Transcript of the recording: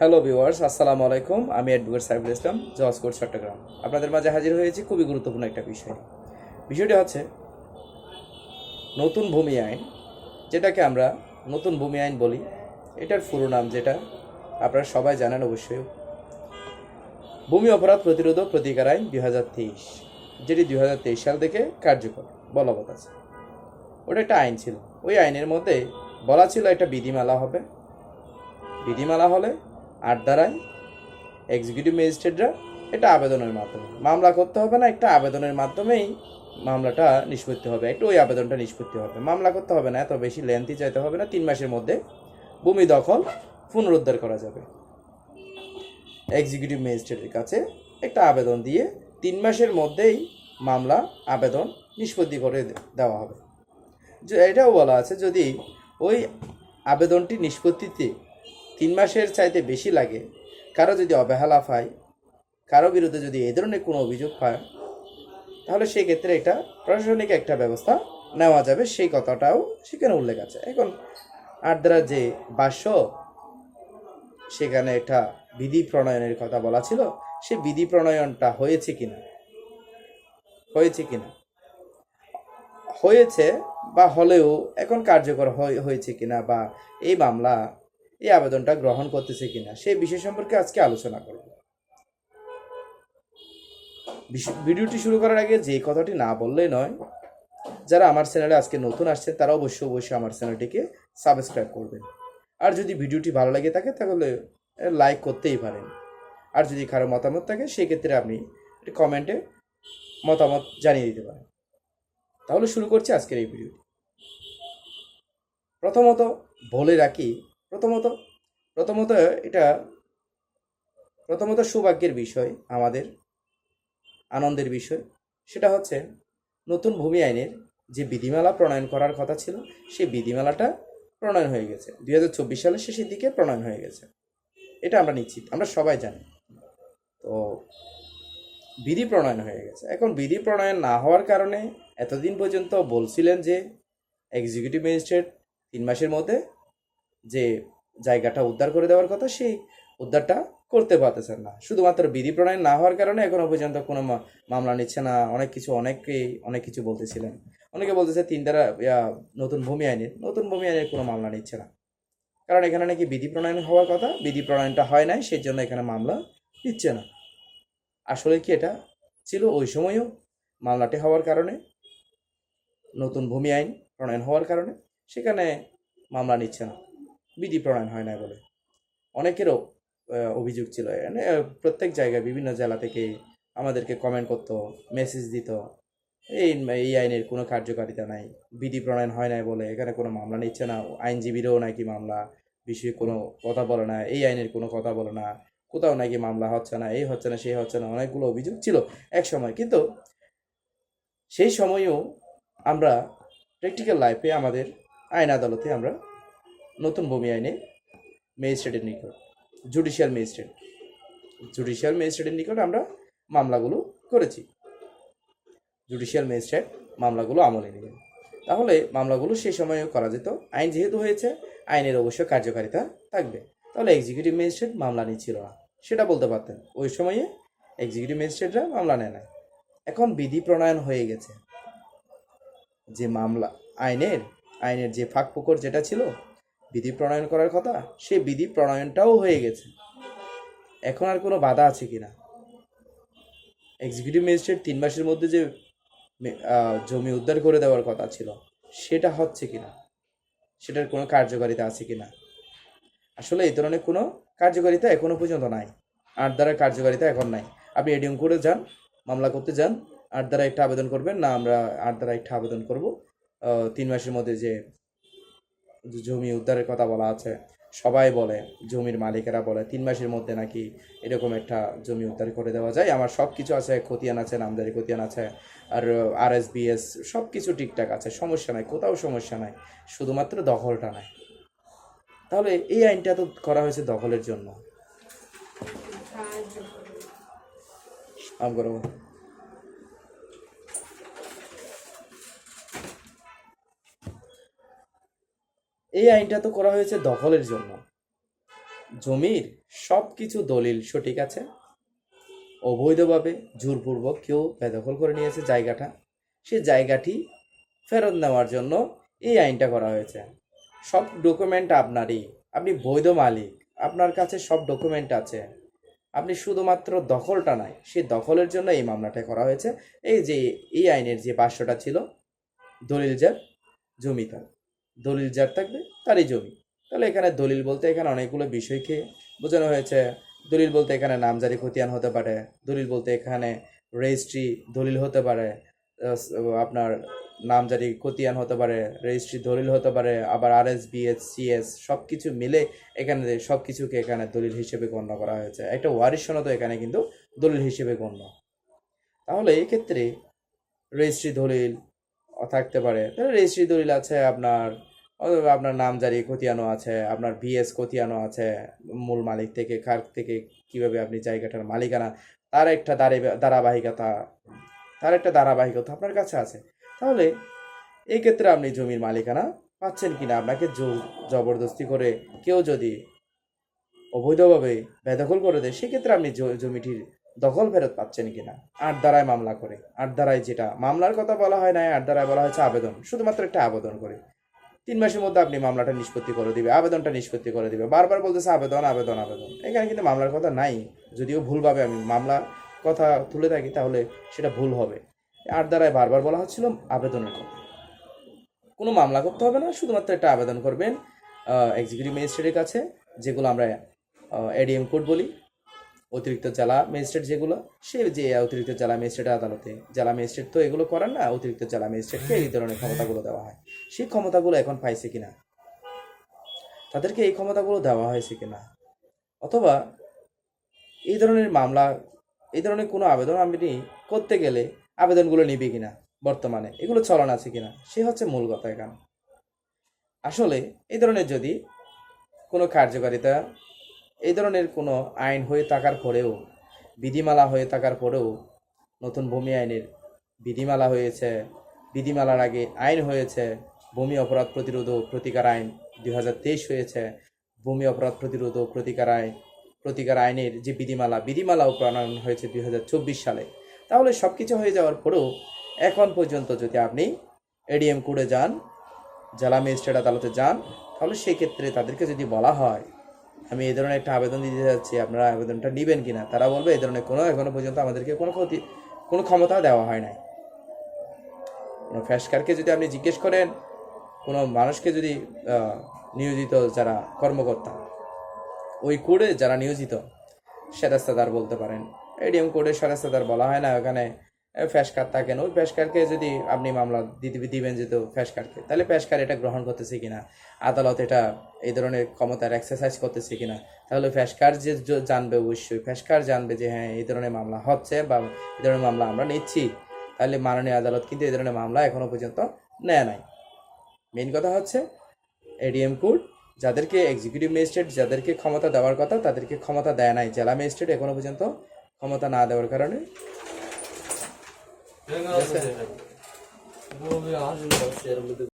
Hello viewers আসসালামু আলাইকুম। আমি advocate Saiful Islam judge court Chattogram. আপনাদের মাঝে হাজির হয়েছি খুবই গুরুত্বপূর্ণ একটা বিষয়। বিষয়টি হচ্ছে নতুন ভূমি আইন, যেটাকে আমরা নতুন ভূমি আইন বলি। এটার পুরো নাম যেটা, আপনারা সবাই জানেন অবশ্যই। ভূমি অপরাধ প্রতিরোধ প্রতিকার আইন দুই হাজার তেইশ, যেটি দুই হাজার তেইশ সাল থেকে কার্যকর, বলবৎ আছে। ওটা একটা আইন ছিল। ওই আইনের মধ্যে বলা ছিল একটা বিধিমালা হবে। বিধিমালা হলে আট দ্বারায় এক্সিকিউটিভ ম্যাজিস্ট্রেটরা এটা আবেদনের মাধ্যমে। মামলা করতে হবে না, একটা আবেদনের মাধ্যমেই মামলাটা নিষ্পত্তি হবে। একটু ওই আবেদনটা নিষ্পত্তি হবে। মামলা করতে হবে না, এত বেশি লেন্থি চাইতে হবে না, তিন মাসের মধ্যে ভূমি দখল পুনরুদ্ধার করা যাবে। এক্সিকিউটিভ ম্যাজিস্ট্রেটের কাছে একটা আবেদন দিয়ে তিন মাসের মধ্যেই মামলা, আবেদন নিষ্পত্তি করে দেওয়া হবে। এটাও বলা আছে, যদি ওই আবেদনটি নিষ্পত্তিতে তিন মাসের চাইতে বেশি লাগে। কারও যদি অবহেলা পায়, কারও বিরুদ্ধে যদি এ ধরনের কোনো অভিযোগ পায়, তাহলে সেই ক্ষেত্রে এটা প্রশাসনিক একটা ব্যবস্থা নেওয়া যাবে। সেই কথাটাও সেখানে উল্লেখ আছে। এখন আর্দ্রা যে বাস্য সেখানে একটা বিধি প্রণয়নের কথা বলা ছিল। সে বিধি প্রণয়নটা হয়েছে কিনা? হয়েছে কিনা? হয়েছে বা হলেও এখন কার্যকর হয়ে- হয়েছে কিনা বা এই মামলা এই আবেদনটা গ্রহণ করতেছে কিনা সেই বিষয় সম্পর্কে আজকে আলোচনা করব। ভিডিওটি শুরু করার আগে যে কথাটি না বললেই নয়, যারা আমার চ্যানেলে আজকে নতুন আসছে তারা অবশ্যই অবশ্যই আমার চ্যানেলটিকে সাবস্ক্রাইব করবেন। আর যদি ভিডিওটি ভালো লাগে থাকে, তাহলে লাইক করতেই পারেন। আর যদি কারও মতামত থাকে, সেক্ষেত্রে আপনি কমেন্টে মতামত জানিয়ে দিতে পারেন। তাহলে শুরু করছি আজকের এই ভিডিওটি। প্রথমত বলে রাখি প্রথমত প্রথমত এটা, প্রথমত সৌভাগ্যের বিষয়, আমাদের আনন্দের বিষয়। সেটা হচ্ছে, নতুন ভূমি আইনের যে বিধিমালা প্রণয়ন করার কথা ছিল, সেই বিধিমালাটা প্রণয়ন হয়ে গেছে। দুই হাজার চব্বিশ সালের শেষের দিকে প্রণয়ন হয়ে গেছে। এটা আমরা নিশ্চিত, আমরা সবাই জানি। তো, বিধি প্রণয়ন হয়ে গেছে। এখন বিধি প্রণয়ন না হওয়ার কারণে এতদিন পর্যন্ত বলছিলেন যে এক্সিকিউটিভ ম্যাজিস্ট্রেট তিন মাসের মধ্যে যে জায়গাটা উদ্ধার করে দেওয়ার কথা, সেই উদ্ধারটা করতে পারতেছেন না। শুধুমাত্র বিধি প্রণয়ন না হওয়ার কারণে এখনও পর্যন্ত কোনো মামলা নিচ্ছে না। অনেক কিছু অনেকেই অনেক কিছু বলতেছিলেন। অনেকে বলতেছে তিন দ্বারা নতুন ভূমি আইনের। নতুন ভূমি আইনের কোনো মামলা নিচ্ছে না। কারণ এখানে নাকি বিধি প্রণয়ন হওয়ার কথা, বিধি প্রণয়নটা হয় নাই সেই জন্য এখানে মামলা নিচ্ছে না। আসলে কি এটা ছিল? ওই সময়ও মামলাটি হওয়ার কারণে, নতুন ভূমি আইন প্রণয়ন হওয়ার কারণে সেখানে মামলা নিচ্ছে না। বিধি প্রণয়ন হয় না বলে। অনেকেরও অভিযোগ ছিল। মানে, প্রত্যেক জায়গায় বিভিন্ন জেলা থেকে আমাদেরকে কমেন্ট করতো মেসেজ দিত। এই এই আইনের কোনো কার্যকারিতা নাই বিধি প্রণয়ন হয় নাই বলে এখানে কোনো মামলা নিচ্ছে না আইনজীবীরও নাকি মামলা বিষয়ে কোনো কথা বলে না এই আইনের কোনো কথা বলে না কোথাও নাকি মামলা হচ্ছে না এই হচ্ছে না সেই হচ্ছে না অনেকগুলো অভিযোগ ছিল এক সময়। কিন্তু সেই সময়েও আমরা প্র্যাকটিক্যাল লাইফে আমাদের আইন আদালতে আমরা নতুন ভূমি আইনে ম্যাজিস্ট্রেটের নিকট, জুডিশিয়াল ম্যাজিস্ট্রেট। জুডিশিয়াল ম্যাজিস্ট্রেটের নিকট আমরা মামলাগুলো করেছি। জুডিশিয়াল ম্যাজিস্ট্রেট মামলাগুলো আমলে নেবেন তাহলে মামলাগুলো সেই সময়ে করা যেত। আইন যেহেতু হয়েছে, আইনের অবশ্য কার্যকারিতা থাকবে। তাহলে এক্সিকিউটিভ ম্যাজিস্ট্রেট মামলা নিচ্ছিল না। সেটা বলতে পারতেন। ওই সময়ে এক্সিকিউটিভ ম্যাজিস্ট্রেটরা মামলা নেয় না। এখন বিধি প্রণয়ন হয়ে গেছে। যে মামলা, আইনের আইনের যে ফাঁক ফুকর যেটা ছিল বিধি প্রণয়ন করার কথা, সেই বিধি প্রণয়নটাও হয়ে গেছে। এখন আর কোনো বাধা আছে কিনা এক্সিকিউটিভ ম্যাজিস্ট্রেট তিন মাসের মধ্যে যে জমি উদ্ধার করে দেওয়ার কথা ছিল, সেটা হচ্ছে কিনা সেটার কোনো কার্যকারিতা আছে কিনা আসলে এই ধরনের কোনো কার্যকারিতা এখনও পর্যন্ত নাই। আট দ্বারা কার্যকারিতা এখন নাই। আপনি এডিএম করে যান, মামলা করতে যান, আট দ্বারা একটা আবেদন করবেন, না আমরা আট দ্বারা একটা আবেদন করব। তিন মাসের মধ্যে যে জমি উদ্ধারের কথা বলা আছে। সবাই বলে জমির মালিকেরা বলে তিন মাসের মধ্যে নাকি এরকম একটা জমি উদ্ধার করে দেওয়া যায়। আমার সব কিছু আছে খতিয়ান আছে নামদারি খতিয়ান আছে আর আর এস বিএস সব কিছু ঠিকঠাক আছে সমস্যা নাই কোথাও সমস্যা নাই শুধুমাত্র দখলটা নাই। তাহলে এই আইনটা তো করা হয়েছে দখলের জন্য। আম করো এই আইনটা তো করা হয়েছে দখলের জন্য। জমির সব কিছু দলিল সঠিক আছে। অবৈধভাবে জোরপূর্বক কেউ বেদখল করে নিয়েছে জায়গাটা। সে জায়গাটি ফেরত নেওয়ার জন্য এই আইনটা করা হয়েছে। সব ডকুমেন্ট আপনারই। আপনি বৈধ মালিক। আপনার কাছে সব ডকুমেন্ট আছে। আপনি শুধুমাত্র দখলটা নাই, সেই দখলের জন্য এই মামলাটা করা হয়েছে। এই যে, এই আইনের যে পাঁচশোটা ছিল, দলিল যার জমি তার দলিল যার থাকবে, তারই জমি। তাহলে এখানে দলিল বলতে এখানে অনেকগুলো বিষয়কে বোঝানো হয়েছে, দলিল বলতে এখানে নামজারি খতিয়ান হতে পারে, দলিল বলতে এখানে রেজিস্ট্রি দলিল হতে পারে আপনার নামজারি খতিয়ান হতে পারে রেজিস্ট্রি দলিল হতে পারে, আবার আর এস বিএস সিএস সব কিছু মিলে এখানে সব কিছুকে এখানে দলিল হিসেবে গণ্য করা হয়েছে। একটা ওয়ারিশ সনদও এখানে কিন্তু দলিল হিসেবে গণ্য। তাহলে এক্ষেত্রে রেজিস্ট্রি দলিল থাকতে পারে। তাহলে রেজিস্ট্রি দলিল আছে আপনার আপনার নামজারি খতিয়ানো আছে, আপনার বিএস খতিয়ানো আছে, মূল মালিক থেকে, কার থেকে কীভাবে আপনি জায়গাটার মালিকানা, তার একটা ধারাবাহিকতা, তার একটা ধারাবাহিকতা আপনার কাছে আছে। তাহলে এই ক্ষেত্রে আপনি জমির মালিকানা পাচ্ছেন কিনা, আপনাকে জোর জবরদস্তি করে কেউ যদি অবৈধভাবে বেদখল করে দেয়, সেক্ষেত্রে আপনি জমিটির দখল ফেরত পাচ্ছেন কিনা, আট দ্বারায় মামলা করে। আট দ্বারায় যেটা মামলার কথা বলা হয় না আট দ্বারায় বলা হয়েছে আবেদন, শুধুমাত্র একটা আবেদন করে। তিন মাসের মধ্যে আপনি মামলাটা নিষ্পত্তি করে দিবে, আবেদনটা নিষ্পত্তি করে দিবে। বারবার বলতেছে আবেদন আবেদন আবেদন। এখানে কিন্তু মামলার কথা নাই। যদিও ভুলভাবে আমি মামলা কথা তুলে থাকি, তাহলে সেটা ভুল হবে। আর দ্বারায় বারবার বলা হচ্ছিল আবেদনের কথা। কোনো মামলা করতে হবে না, শুধুমাত্র একটা আবেদন করবেন এক্সিকিউটিভ ম্যাজিস্ট্রেটের কাছে, যেগুলো আমরা এডিএম কোর্ট বলি। অতিরিক্ত জেলা ম্যাজিস্ট্রেট যেগুলো, সে যে অতিরিক্ত জেলা ম্যাজিস্ট্রেট আদালতে, জেলা ম্যাজিস্ট্রেট তো এগুলো করেন না, অতিরিক্ত জেলা ম্যাজিস্ট্রেটকে এই ধরনের ক্ষমতাগুলো দেওয়া হয়। সেই ক্ষমতাগুলো এখন পাইছে কিনা? তাদেরকে এই ক্ষমতাগুলো দেওয়া হয়েছে কিনা? অথবা এই ধরনের মামলা, এই ধরনের কোনো আবেদন আপনি করতে গেলে আবেদনগুলো নিবে কিনা বর্তমানে? এগুলো চলন আছে কিনা? সে হচ্ছে মূল কথা এখানে। আসলে এই ধরনের যদি কোনো কার্যকারিতা, এই ধরনের কোনো আইন হয়ে থাকার পরেও, বিধিমালা হয়ে থাকার পরেও নতুন ভূমি আইনের বিধিমালা হয়েছে, বিধিমালার আগে আইন হয়েছে ভূমি অপরাধ প্রতিরোধ ও প্রতিকার আইন দুই হাজার তেইশ হয়েছে। ভূমি অপরাধ প্রতিরোধ ও প্রতিকার আইন, প্রতিকার আইনের যে বিধিমালা বিধিমালাও প্রণয়ন হয়েছে দুই হাজার চব্বিশ সালে। তাহলে সব কিছু হয়ে যাওয়ার পরেও এখন পর্যন্ত যদি আপনি এডিএম কোর্টে যান, জেলা ম্যাজিস্ট্রেট আদালতে যান, তাহলে সেক্ষেত্রে তাদেরকে যদি বলা হয়, আমি এই ধরনের একটা আবেদন দিতে যাচ্ছি, আপনারা আবেদনটা নেবেন কিনা? তারা বলবে এই ধরনের কোনো এখনও পর্যন্ত আমাদেরকে কোনো ক্ষতি, কোনো ক্ষমতা দেওয়া হয় নাই। কোনো ফ্যাসকারকে যদি আপনি জিজ্ঞেস করেন কোনো মানুষকে যদি নিয়োজিত যারা কর্মকর্তা ওই কোডে যারা নিয়োজিত সেরাস্তাদার বলতে পারেন। এডিএম কোডে সেরাস্তাদার বলা হয় না ওখানে এ, ফ্যাসকার থাকেন ওই ফ্যাসকারকে যদি আপনি মামলা দিবেন যেহেতু ফ্যাসকারকে তাহলে ফ্যাসকার এটা গ্রহণ করতেছে কিনা? আদালত এটা এই ধরনের ক্ষমতার এক্সারসাইজ করতেছে কিনা? তাহলে ফ্যাসকার যে জানবে অবশ্যই। ফ্যাসকার জানবে যে হ্যাঁ এই ধরনের মামলা হচ্ছে বা এই ধরনের মামলা আমরা নিচ্ছি। তাহলে মাননীয় আদালত কিন্তু এই ধরনের মামলা এখনও পর্যন্ত নেয় নাই। মেন কথা হচ্ছে এডিএম কোড যাদেরকে এক্সিকিউটিভ ম্যাজিস্ট্রেট যাদেরকে ক্ষমতা দেওয়ার কথা তাদেরকে ক্ষমতা দেয় নাই। জেলা ম্যাজিস্ট্রেট এখনও পর্যন্ত ক্ষমতা না দেওয়ার কারণে।